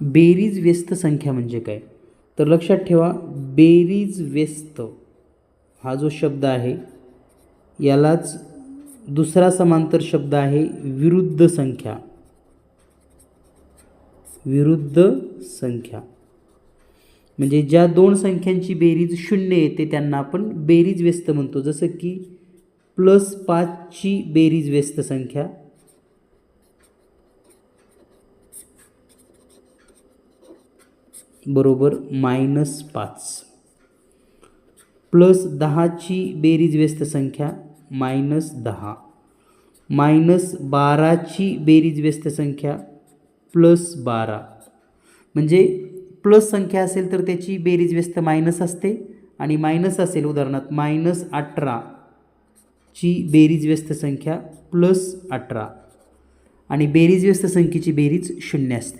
बेरीज व्यस्त संख्या म्हणजे काय? तर लक्षात ठेवा बेरीज व्यस्त हा जो शब्द आहे यालाच दुसरा समांतर शब्द आहे विरुद्ध संख्या. विरुद्ध संख्या. म्हणजे ज्या दोन संख्यांची बेरीज शून्य येते त्यांना आपण बेरीज व्यस्त म्हणतो. जसं की प्लस पाचची बेरीज व्यस्त संख्या बरोबर मायनस पाच. प्लस दहाची बेरीज व्यस्त संख्या मायनस दहा. मायनस बाराची बेरीज व्यस्त संख्या प्लस बारा. म्हणजे प्लस संख्या असेल तर त्याची बेरीज व्यस्त मायनस असते आणि मायनस असेल उदाहरणार्थ मायनस अठरा ची बेरीज व्यस्त संख्या प्लस अठरा. आणि बेरीज व्यस्त संख्येची बेरीज शून्य असते.